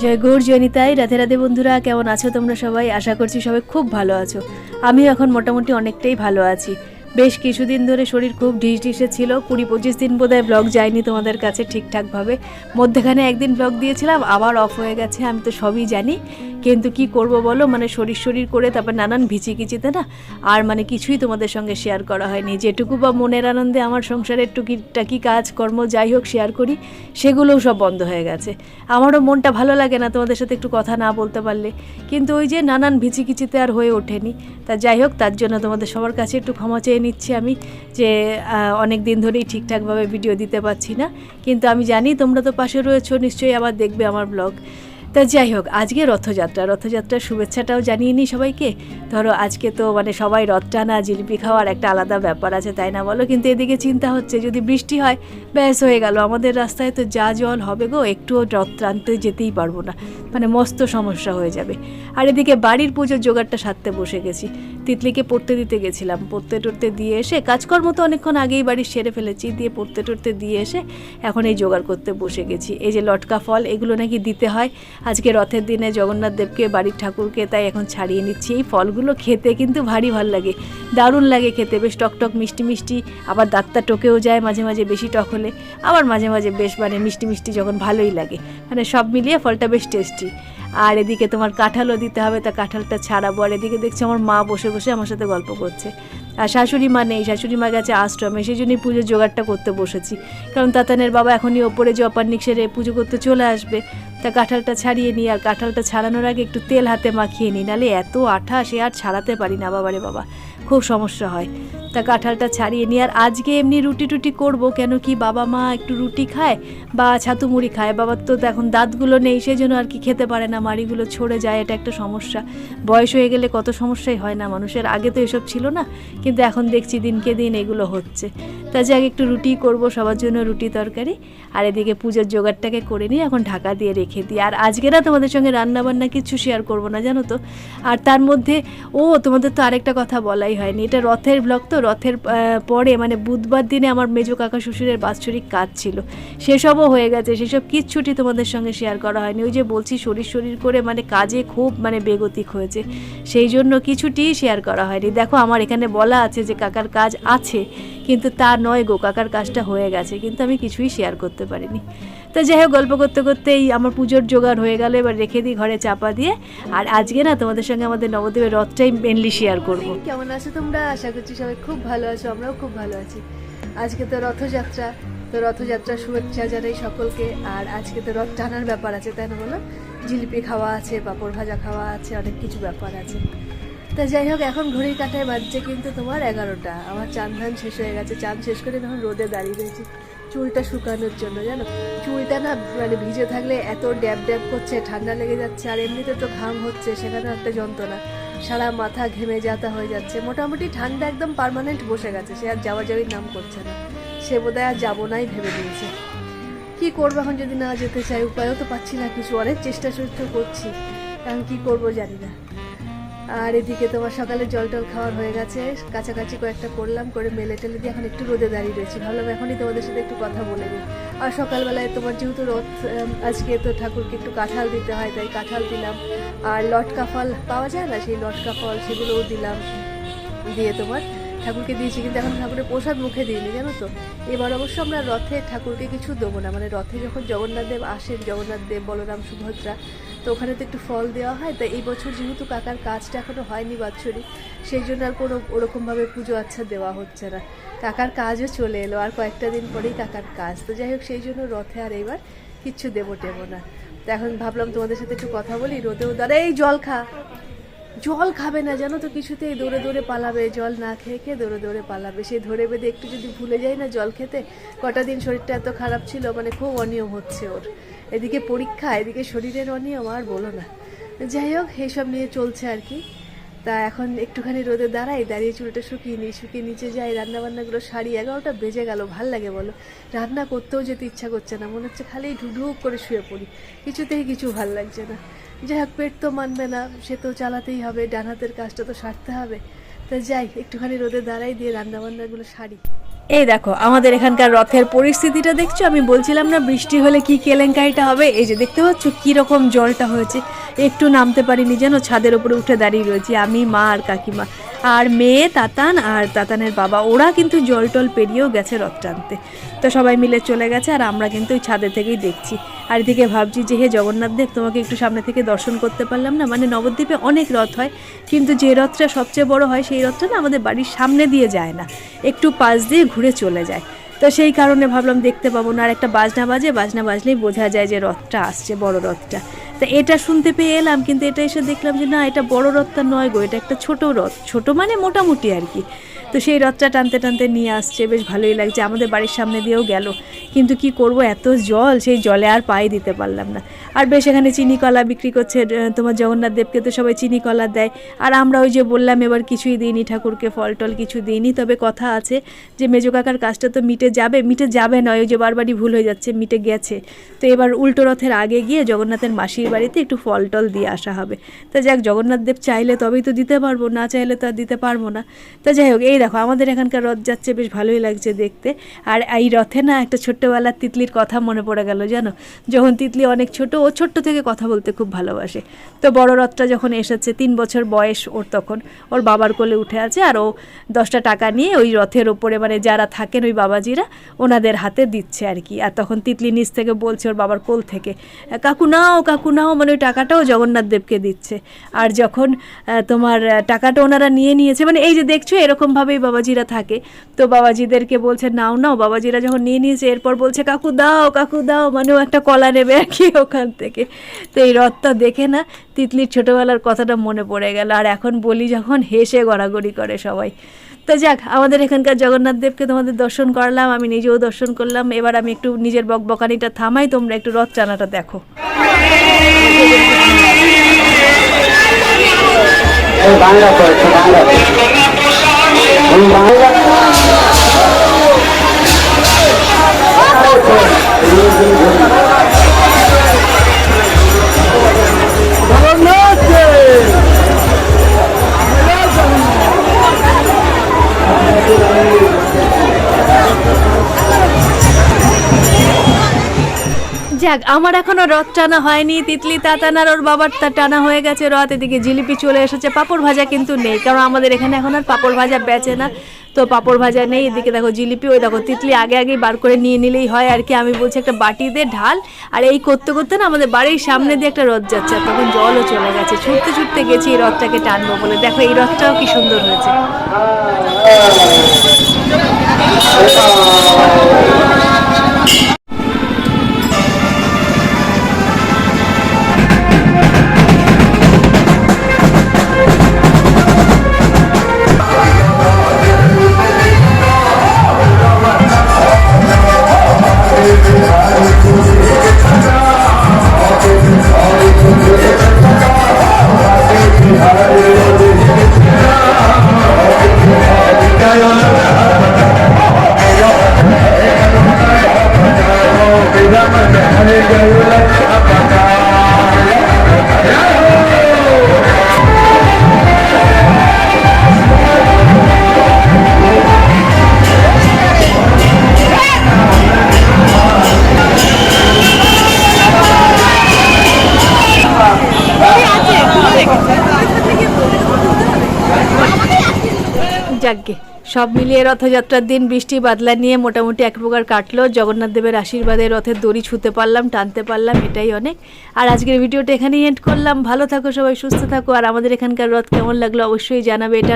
জয় গৌর জয়নিতাই রাধে রাধে বন্ধুরা, কেমন আছো তোমরা সবাই? আশা করছি সবাই খুব ভালো আছো। আমিও এখন মোটামুটি অনেকটাই ভালো আছি। বেশ কিছুদিন ধরে শরীর খুব ঢিস ঢিসে ছিল। কুড়ি পঁচিশ দিন বোধহয় ব্লগ যায়নি তোমাদের কাছে ঠিকঠাকভাবে। মধ্যেখানে একদিন ব্লগ দিয়েছিলাম, আবার অফ হয়ে গেছে, আমি তো সবই জানি। কিন্তু কি করব বলো? মানে শরীর শরীর করে তারপর নানান ভিচিকিচিতে না, আর মানে কিছুই তোমাদের সঙ্গে শেয়ার করা হয়নি। যেটুকু বা মনের আনন্দে আমার সংসারের টুকিটাকি কাজ কর্ম যাই হোক শেয়ার করি, সেগুলোও সব বন্ধ হয়ে গেছে। আমারও মনটা ভালো লাগে না তোমাদের সাথে একটু কথা না বলতে পারলে। কিন্তু ওই যে নানান ভিচিকিচিতে আর হয়ে ওঠেনি। তা যাই হোক, তার জন্য তোমাদের সবার কাছে একটু ক্ষমা চেয়ে নিচ্ছি আমি, যে অনেক দিন ধরেই ঠিকঠাকভাবে ভিডিও দিতে পারছি না। কিন্তু আমি জানি তোমরা তো পাশে রয়েছো, নিশ্চয়ই আবার দেখবে আমার ব্লগ তা যাই হোক, আজকে রথযাত্রা। রথযাত্রার শুভেচ্ছাটাও জানিয়ে নিই সবাইকে। ধরো, আজকে তো মানে সবাই রথ টানা জিলিপি খাওয়ার একটা আলাদা ব্যাপার আছে, তাই না বলো? কিন্তু এদিকে চিন্তা হচ্ছে, যদি বৃষ্টি হয়, ব্যাস হয়ে গেল। আমাদের রাস্তায় তো যা জল হবে গো, একটুও রথ টানতে যেতেই পারব না। মানে মস্ত সমস্যা হয়ে যাবে। আর এদিকে বাড়ির পুজোর জোগাড়টা সারতে বসে গেছি। তিতলিকে পড়তে দিতে গেছিলাম। পড়তে টড়তে দিয়ে এসে কাজকর্ম তো অনেকক্ষণ আগেই বাড়ি সেরে ফেলেছি, দিয়ে পড়তে টড়তে দিয়ে এসে এখন এই জোগাড় করতে বসে গেছি। এই যে লটকা ফল, এগুলো নাকি দিতে হয়। আজকে রথের দিনে জগন্নাথ দেবকে, বাড়ির ঠাকুরকে, তাই এখন ছাড়িয়ে নিচ্ছি। এই ফলগুলো খেতে কিন্তু ভারী ভালো লাগে, দারুণ লাগে খেতে, বেশ টক টক, মিষ্টি মিষ্টি। আবার দাঁতটা টকেও যায় মাঝে মাঝে বেশি টক হলে। আবার মাঝে মাঝে বেশ মানে মিষ্টি মিষ্টি যখন ভালোই লাগে। মানে সব মিলিয়ে ফলটা বেশ টেস্টি আর এদিকে তোমার কাঁঠালও দিতে হবে, তা কাঁঠালটা ছাড়াবো। আর এদিকে দেখছি আমার মা বসে বসে আমার সাথে গল্প করছে। আর শাশুড়ি মা নেই, শাশুড়ি মা গেছে আশ্রমে, সেই জন্যই পুজোর জোগাড়টা করতে বসেছি। কারণ তাতানের বাবা এখনই ওপরে যে অপারনিক সেরে পুজো করতে চলে আসবে তা কাঁঠালটা ছাড়িয়ে নিই আর কাঁঠালটা ছাড়ানোর আগে একটু তেল হাতে মাখিয়ে নিই নাহলে এত আঠা সে আর ছাড়াতে পারি না, বাবারে বাবা। খুব সমস্যা হয়। তা কাঁঠালটা ছাড়িয়ে নিই আর আজকে এমনি রুটি টুটি করব, কেন কি বাবা মা একটু রুটি খায় বা ছাতু মুড়ি খায়। বাবার তো এখন দাঁতগুলো নেই সেই জন্য আর কি খেতে পারে না, মাড়িগুলো ছড়ে যায়, এটা একটা সমস্যা। বয়স হয়ে গেলে কত সমস্যাই হয় না, মানুষের আগে তো এসব ছিল না, কিন্তু এখন দেখছি দিনকে দিন এগুলো হচ্ছে। তা যাক, একটু রুটি করব, সবার জন্য রুটি তরকারি। আর এদিকে পুজোর জোগাড়টাকে করে নিয়ে এখন ঢাকা দিয়ে রেখে দিই আর আজকে না তোমাদের সঙ্গে রান্না বান্না কিছু শেয়ার করব না, জানো তো? আর তার মধ্যে, ও, তোমাদের তো আরেকটা কথা বলাই হয়নি। এটা রথের ব্লগ তো, রথের পরে মানে বুধবার দিনে আমার মেজো কাকা শ্বশুরের বাৎসরিক কাজ ছিল। সেসবও হয়ে গেছে, সেসব কিচ্ছুটি তোমাদের সঙ্গে শেয়ার করা হয়নি। ওই যে বলছি, শরীর শরীর করে মানে কাজে খুব মানে বেগতিক হয়েছে। সেই জন্য কিছুটি শেয়ার করা হয়নি। দেখো, আমার এখানে বলা আছে যে কাকার কাজ আছে, কিন্তু তা নয় গো, কাকার কাজটা হয়ে গেছে, কিন্তু আমি কিছুই শেয়ার করতে পারিনি। তো যাই হোক, গল্প করতে করতেই আমার পুজোর জোগাড় হয়ে গেল, এবার রেখে দিই ঘরে চাপা দিয়ে। আর আজকে না, তোমাদের সঙ্গে আমাদের নবদ্বীপের রথটাই মেনলি শেয়ার করব। কেমন আছো তোমরা? আশা করছি সবাই খুব ভালো আছো, আমরাও খুব ভালো আছি। আজকে তো রথযাত্রা, তো রথযাত্রার শুভেচ্ছা জানাই সকলকে। আর আজকে তো রথ টানার ব্যাপার আছে, তাই না বলো? জিলিপি খাওয়া আছে, পাঁপড় ভাজা খাওয়া আছে, অনেক কিছু ব্যাপার আছে। তা যাই হোক, এখন ঘড়ির কাঁটায় বাজছে কিন্তু তোমার এগারোটা। আমার চান ধান শেষ হয়ে গেছে, চান শেষ করে তখন রোদে দাঁড়িয়ে রয়েছি চুলটা শুকানোর জন্য, জানো? চুলটা না মানে ভিজে থাকলে এত ড্যাব ড্যাব করছে, ঠান্ডা লেগে যাচ্ছে, আর এমনিতে তো ঘাম হচ্ছে, সেখানে একটা যন্ত্রণা। সারা মাথা ঘেমে যাতা হয়ে যাচ্ছে। মোটামুটি ঠান্ডা একদম পার্মানেন্ট বসে গেছে, সে আর যাওয়া যাওয়ার নাম করছে না। সে বোধহয় আর যাব নাই ভেবে দিয়েছে। কি করব এখন যদি না যেতে চাই? উপায়ও তো পাচ্ছি না কিছু, অনেক চেষ্টা চেষ্টা করছি। এখন কি করব জানি না। আর এদিকে তোমার সকালে জল টল খাওয়ার হয়ে গেছে। কাছাকাছি কয়েকটা করলাম, করে মেলে টেলে দিয়ে এখন একটু রোদে দাঁড়িয়ে রয়েছি। ভাবলাম এখনই তোমাদের সাথে একটু কথা বলে নিই। আর সকালবেলায় তোমার যেহেতু রথ আজকে তো ঠাকুরকে একটু কাঁঠাল দিতে হয়, তাই কাঁঠাল দিলাম। আর লটকা ফল পাওয়া যায় না? সেই লটকা ফল সেগুলোও দিলাম দিয়ে তোমার ঠাকুরকে দিয়েছি। কিন্তু এখন ঠাকুরের প্রসাদ মুখে দিইনি, জানো তো? এবার অবশ্য আমরা রথে ঠাকুরকে কিছু দেবো না। মানে রথে যখন জগন্নাথ দেব আসেন, জগন্নাথ দেব, বলরাম, সুভদ্রা তো ওখানে তো একটু ফল দেওয়া হয়। তো এই বছর যেহেতু কাকার কাজটা এখনও হয়নি বাৎসরিক, সেই জন্য আর কোনো ওরকমভাবে পুজো আচ্ছা দেওয়া হচ্ছে না। কাকার কাজও চলে এলো, আর কয়েকটা দিন পরেই কাকার কাজ। তো যাই হোক, সেই জন্য রথে আর এবার কিচ্ছু দেবো টেবো না। তো এখন ভাবলাম তোমাদের সাথে একটু কথা বলি, রোদেও দাঁড়া, এই জল খা। জল খাবে না, জানো তো কিছুতেই দৌড়ে দৌড়ে পালাবে, জল না খেয়ে খেয়ে দৌড়ে দৌড়ে পালাবে। সেই ধরে বেঁধে একটু যদি ভুলে যায় না জল খেতে, কটা দিন শরীরটা এত খারাপ ছিল মানে খুব অনিয়ম হচ্ছে ওর। এদিকে পরীক্ষা, এদিকে শরীরের অনিয়ম, আর বলো না। যাই হোক, এইসব নিয়ে চলছে আর কি। তা এখন একটুখানি রোদে দাঁড়াই, দাঁড়িয়ে চুলটা শুকিয়ে নিই শুকিয়ে নিচে যাই রান্না বান্নাগুলো সারি, এগারোটা বেজে গেল, ভালো লাগে বলো। রান্না করতেও যেতে ইচ্ছা করছে না, মনে হচ্ছে খালি ঢুঢুক করে শুয়ে পড়ি। কিছুতেই কিছু ভালো লাগছে না। যাই হোক, পেট তো মানবে না, সে তো চালাতেই হবে ডান হাতের কাজটা তো সারতে হবে। তা যাই, একটুখানি রোদে দাঁড়াই দিয়ে রান্না বান্নাগুলো সারি। এই দেখো, আমাদের এখানকার রথের পরিস্থিতিটা দেখছ? আমি বলছিলাম না বৃষ্টি হলে কি কেলেঙ্কারিটা হবে? এই যে দেখতে পাচ্ছ রকম জলটা হয়েছে। একটু নামতে পারিনি যেন, ছাদের উপরে উঠে দাঁড়িয়ে রয়েছি আমি, মা আর কাকিমা। আর মেয়ে তাতান আর তাতানের বাবা, ওরা কিন্তু জল টল পেরিয়েও গেছে রথ টানতে। তো সবাই মিলে চলে গেছে আর আমরা কিন্তু ওই ছাদে থেকেই দেখছি। আর এদিকে ভাবছি যে হে জগন্নাথ দেব, তোমাকে একটু সামনে থেকে দর্শন করতে পারলাম না? মানে নবদ্বীপে অনেক রথ হয়, কিন্তু যে রথটা সবচেয়ে বড় হয় সেই রথটা না আমাদের বাড়ির সামনে দিয়ে যায় না। একটু পাশ দিয়ে ঘুরে চলে যায়। তো সেই কারণে ভাবলাম দেখতে পাবো না। আর একটা বাজনা বাজে, বাজনা বাজলেই বোঝা যায় যে রথটা আসছে, বড় রথটা। তা এটা শুনতে পেয়ে এলাম, কিন্তু এটা এসে দেখলাম যে না, এটা বড় রথটা নয় গো, এটা একটা ছোট রথ। ছোট মানে মোটামুটি আর কি। তো সেই রথটা টানতে টানতে নিয়ে আসছে, বেশ ভালোই লাগছে। আমাদের বাড়ির সামনে দিয়েও গেল। কিন্তু কি করব, এত জল, সেই জলে আর পায়ে দিতে পারলাম না। আর বেশ এখানে চিনি কলা বিক্রি করছে তোমার জগন্নাথ দেবকে তো সবাই চিনি কলা দেয়। আর আমরা ওই যে বললাম, এবার কিছুই দিইনি, ঠাকুরকে ফল টল কিছু দিইনি। তবে কথা আছে যে, মেজো কাকার কাজটা তো মিটে যাবে মিটে যাবে নয়, ওই যে বারবারই ভুল হয়ে যাচ্ছে, মিটে গেছে। তো এবার উল্টো রথের আগে গিয়ে জগন্নাথের মাসির বাড়িতে একটু ফল টল দিয়ে আসা হবে। তা যাক, জগন্নাথ দেব চাইলে তবেই তো দিতে পারব, না চাইলে তো আর দিতে পারব না। তা যাই হোক, এই দেখো, আমাদের এখানকার রথ যাচ্ছে, বেশ ভালোই লাগছে দেখতে। আর এই রথে না একটা ছোট্টবেলার তিতলির কথা মনে পড়ে গেল, জানো? যখন তিতলি অনেক ছোট, ও ছোট্ট থেকে কথা বলতে খুব ভালোবাসে। তো বড় রথটা যখন এসেছে, তিন বছর বয়স ওর তখন। ওর বাবার কোলে উঠে আছে, আর ও দশটা টাকা নিয়ে ওই রথের ওপরে মানে যারা থাকেন ওই বাবাজিরা, ওনাদের হাতে দিচ্ছে আর কি। আর তখন তিতলি নিচ থেকে বলছে ওর বাবার কোল থেকে কাকু নাও কাকু নাও। মানে ওই টাকাটাও জগন্নাথ দেবকে দিচ্ছে। আর যখন তোমার টাকাটা ওনারা নিয়ে নিয়েছে মানে এই যে দেখছ, এরকমভাবেই বাবাজিরা থাকে। তো বাবাজিদেরকে বলছে, নাও নাও। বাবাজিরা যখন নিয়ে নিয়েছে, এরপর বলছে, কাকু দাও কাকু দাও। মানে ও একটা কলা নেবে আর কি ওখান থেকে। তো এই রথটা দেখে না, তিতলির ছোটোবেলার কথাটা মনে পড়ে গেল। আর এখন বলি, যখন হেসে গড়াগড়ি করে সবাই। তো যাক, আমাদের এখানকার জগন্নাথ দেবকে তোমাদের দর্শন করালাম, আমি নিজেও দর্শন করলাম। এবার আমি একটু নিজের বকবকানিটা থামাই, তোমরা একটু রথ টানাটা দেখো। এই বাংলা করছে বাংলা এই যাক, আমার এখনও রথ টানা হয়নি। তিতলি তাতানার ওর বাবার তা টানা হয়ে গেছে রথ। এদিকে জিলিপি চলে এসেছে। পাপড় ভাজা কিন্তু নেই, কারণ আমাদের এখানে এখন আর পাপড় ভাজা বেচে না। তো পাপড় ভাজা নেই। এদিকে দেখো জিলিপি, ওই দেখো তিতলি আগে আগে বার করে নিয়ে নিলেই হয় আর কি। আমি বলছি একটা বাটি দিয়ে ঢাল। আর এই করতে করতে না আমাদের বাড়ির সামনে দিয়ে একটা রথ যাচ্ছে। আর তখন জলও চলে গেছে। ছুটতে ছুটতে গেছি এই রথটাকে টানবো বলে। দেখো এই রথটাও কি সুন্দর হয়েছে। যাকগে সব মিলিয়ে রথযাত্রার দিন বৃষ্টি বাদলা নিয়ে মোটামুটি এক প্রকার কাটলো। জগন্নাথ দেবের আশীর্বাদে রথের দড়ি ছুঁতে পারলাম, টানতে পারলাম, এটাই অনেক। আর আজকের ভিডিওটা এখানেই এন্ড করলাম। ভালো থাকো সবাই, সুস্থ থাকো। আর আমাদের এখানকার রথ কেমন লাগল অবশ্যই জানাবে। এটা